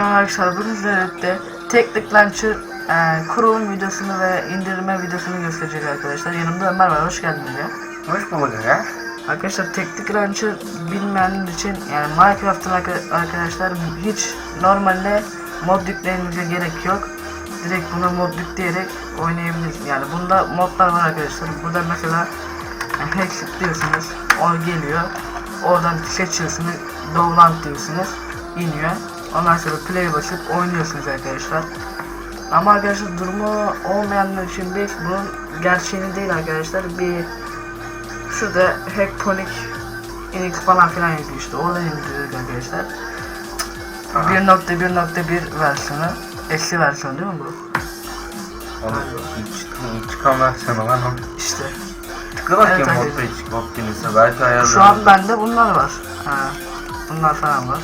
Arkadaşlar bugün sizlerle Teknik Launcher e, kurulum videosunu ve indirme videosunu gösterecek arkadaşlar. Yanımda Ömer var. Hoş geldiniz ya. Hoş bulduk ya. Arkadaşlar Teknik Launcher bilmeyenler için yani Minecraft'ın arka- arkadaşlar hiç normalde mod yüklemenize gerek yok. Direkt buna mod yükleyerek oynayabilirsiniz. Yani bunda modlar var arkadaşlar. Burada mesela yani Hexit diyorsunuz. O geliyor. Oradan seçiyorsunuz. Dovland diyorsunuz. iniyor. Ondan sonra play basıp oynuyorsunuz arkadaşlar. Ama arkadaşlar durumu olmayanlar için biz bunun gerçeğini değil arkadaşlar. Bir Şurada Hackponic Inix falan filan yazıyor işte. Oradan indiriyoruz arkadaşlar. Aha. 1.1.1 versiyonu. Eski versiyon değil mi bu? Onu hiç, hiç çıkamazsın lan o. İşte. Tıkla bakayım Evet, modda hiç Optimus'a belki ayarlarım. Şu an bende bunlar var. Ha. Bunlar falan var.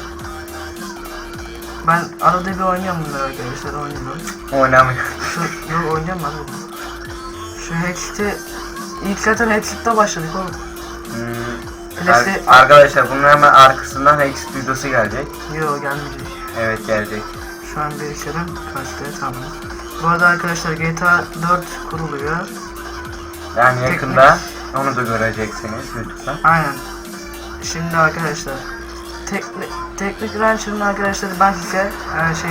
Ben arada bir oynuyorum bunları arkadaşlar oynuyorum. Oynamıyor. Şu yok oynuyorum abi. Şu Hexit'i ilk zaten Hexit'te başladık oğlum. Hmm. Ar- arkadaşlar bunun hemen arkasından Hex videosu gelecek. Yok gelmeyecek. Evet gelecek. Şu an bir işlerim kaçtı tamam. Bu arada arkadaşlar GTA 4 kuruluyor. Yani Teknik- yakında onu da göreceksiniz YouTube'da. Aynen. Şimdi arkadaşlar teknik teknik rancher'ın arkadaşlar ben size e, şey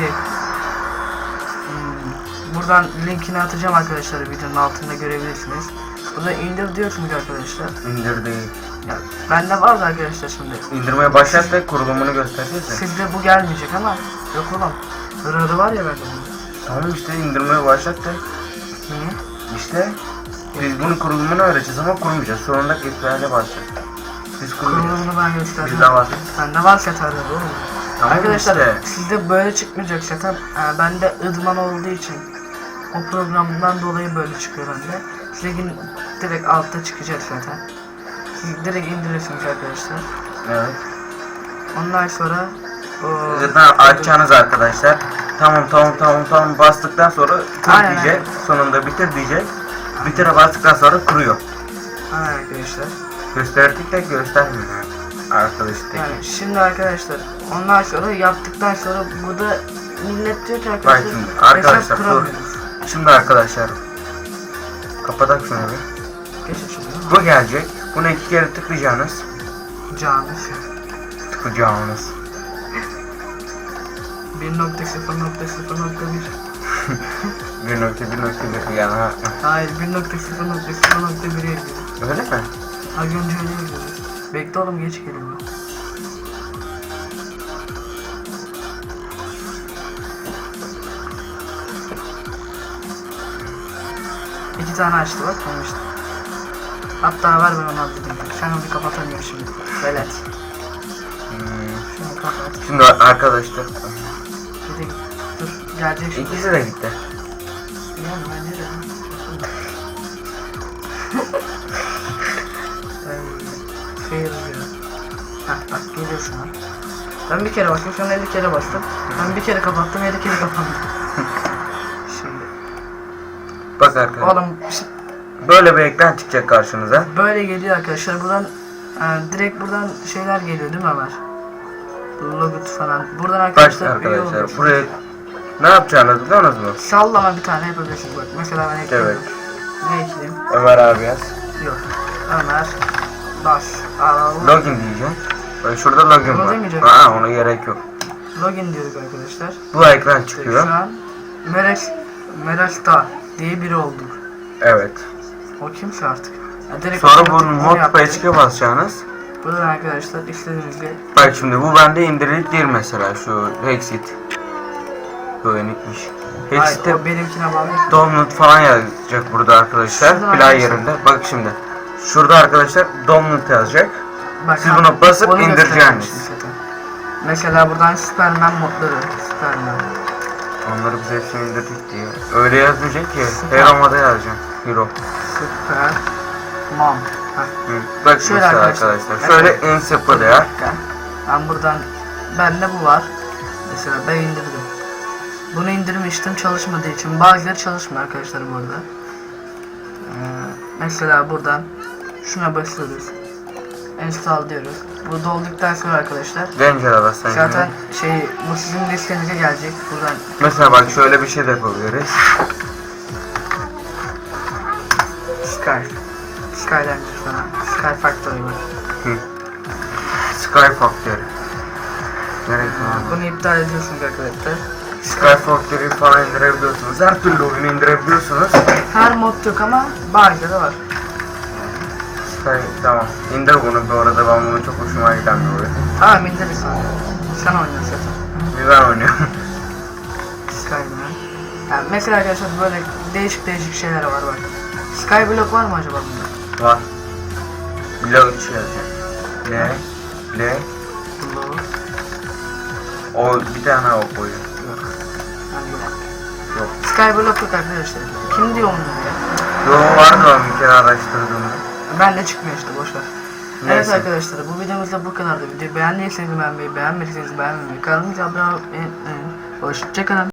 hmm, buradan linkini atacağım arkadaşlar videonun altında görebilirsiniz. Burada indir diyorsunuz arkadaşlar. İndir değil. Ya, bende var da arkadaşlar şimdi. İndirmeye başlat ve kurulumunu göstersene. Sizde bu gelmeyecek ama yok oğlum. Hırhırı var ya bende bunun. Tamam işte indirmeye başlat da. Niye? İşte biz bunun kurulumunu öğreteceğiz ama kurmayacağız. Sonunda itibariyle başlat. Kurmayacağız. Kurulumunu ben gösterdim. Bizde var. Bende var setarlar oğlum. Tamam Arkadaşlar işte. sizde böyle çıkmayacak zaten. Ee, bende ıdman olduğu için o programdan dolayı böyle çıkıyor bende. Size yine direkt altta çıkacak zaten. Siz direkt indirirsiniz arkadaşlar. Evet. Ondan sonra o Zaten açacağınız arkadaşlar. Tamam tamam tamam tamam bastıktan sonra kur Aynen, diyecek. aynen. Sonunda bitir diyecek. Bitire bastıktan sonra kuruyor. Aynen arkadaşlar. Gösterdik de göstermiyor. Arkadaşlar. Yani şimdi arkadaşlar ondan sonra yaptıktan sonra burada millet diyor ki Bak arkadaşlar şimdi hesap arkadaşlar dur. Şimdi arkadaşlar. Kapatak şunu bir. Geçin şimdi. Bu gelecek. Buna iki kere tıklayacaksınız. Canlı. Tıklayacağınız. 1.0.0.1 Bir nokta bir nokta bir yani. ha. Hayır 1.0.0.1'e gidiyor. Öyle mi? Öyle gidiyor. Bekle oğlum geç geliyor. İki tane açtı bak işte. Hatta ver ben onu atlayayım. Sen onu kapatamıyorum şimdi. Velet. Hmm. Şunu kapat. Şimdi arkadaşlar. Dur gelecek şimdi. İkisi de gitti. Ay, Şey yazıyor. Heh bak geliyor şu an. Ben bir kere bastım sonra 50 kere bastım. Ben bir kere kapattım 50 kere kapandı. Şimdi. Bak arkadaşlar. Oğlum işte Böyle bir ekran çıkacak karşınıza. böyle geliyor arkadaşlar. Buradan e, direkt buradan şeyler geliyor değil mi Ömer? Logut falan. Buradan Bak arkadaşlar, üye arkadaşlar buraya ne yapacağınız biliyor musunuz? Sallama bir tane yapabilirsiniz bak. Mesela ben ekleyeyim. Evet. Ne ekleyeyim? Ömer abi yaz. Yok. Ömer. Bas. Al. Login diyeceğim. Bak şurada login Bunu var. demeyecek Aa ona gerek yok. Login diyoruz arkadaşlar. Bu ekran çıkıyor. Şu an Mereş Mereşta diye biri olduk. Evet. O kimse artık. Ya direkt Sonra otomatik bu onu mod yaptı. page'e basacaksınız. Buradan arkadaşlar istediğiniz gibi Bak şimdi bu bende indirik değil mesela şu Hexit. Bu enikmiş. Hayır Hexit'e o benimkine bağlı. download falan yazacak burada arkadaşlar. Şuradan Play arkadaşlar. yerinde. Bak şimdi. Şurada arkadaşlar download yazacak. Bak, Siz bunu basıp onu indireceksiniz. Mesela buradan Superman modları. Superman. Onları biz hepsini indirdik diye. Öyle yazmayacak ki. Süper. Hero moda yazacağım. Hero. Superman. Ha. Hı. Bak Şöyle arkadaşlar. arkadaşlar. Şöyle en sıfır ya. Ben buradan bende bu var. Mesela ben indirdim. Bunu indirmiştim çalışmadığı için bazıları çalışmıyor arkadaşlar bu arada. Ee, mesela buradan şuna basıyoruz. install diyoruz. Bu dolduktan sonra arkadaşlar Danger'a bassan zaten şey bu sizin listenize gelecek. Buradan Mesela bak şöyle bir şey de yapabiliriz. Sky. Sky'den sonra Sky Factory var. Hı. Sky Factory. Nereye falan? Bunu iptal ediyorsunuz arkadaşlar. Sky Factory falan indirebiliyorsunuz. Her türlü oyunu indirebiliyorsunuz. Her mod yok ama bazıları var. Sky tamam. İndir bunu bu arada ben bunu çok hoşuma giden bir oyun. Tamam indiririz sonra. Sen oynuyorsun zaten. Bir ben oynuyorum. Sky'den. Yani mesela arkadaşlar böyle değişik değişik şeyler var bak. Skyblock var mı acaba bunda? Var. 3 yazacağım. L. L. Block. O bir tane o koyuyor. Yok. Yani dakika. Yok. Skyblock yok arkadaşlar. Kim diyor onu ya? Yo vardı ben bir kere araştırdığımda. Ben de çıkmıyor işte boşver. Evet arkadaşlar bu videomuzda bu kadardı. Videoyu beğendiyseniz beğenmeyi, beğenmediyseniz beğenmemeyi, kanalımıza abone olmayı unutmayın. Hoşçakalın.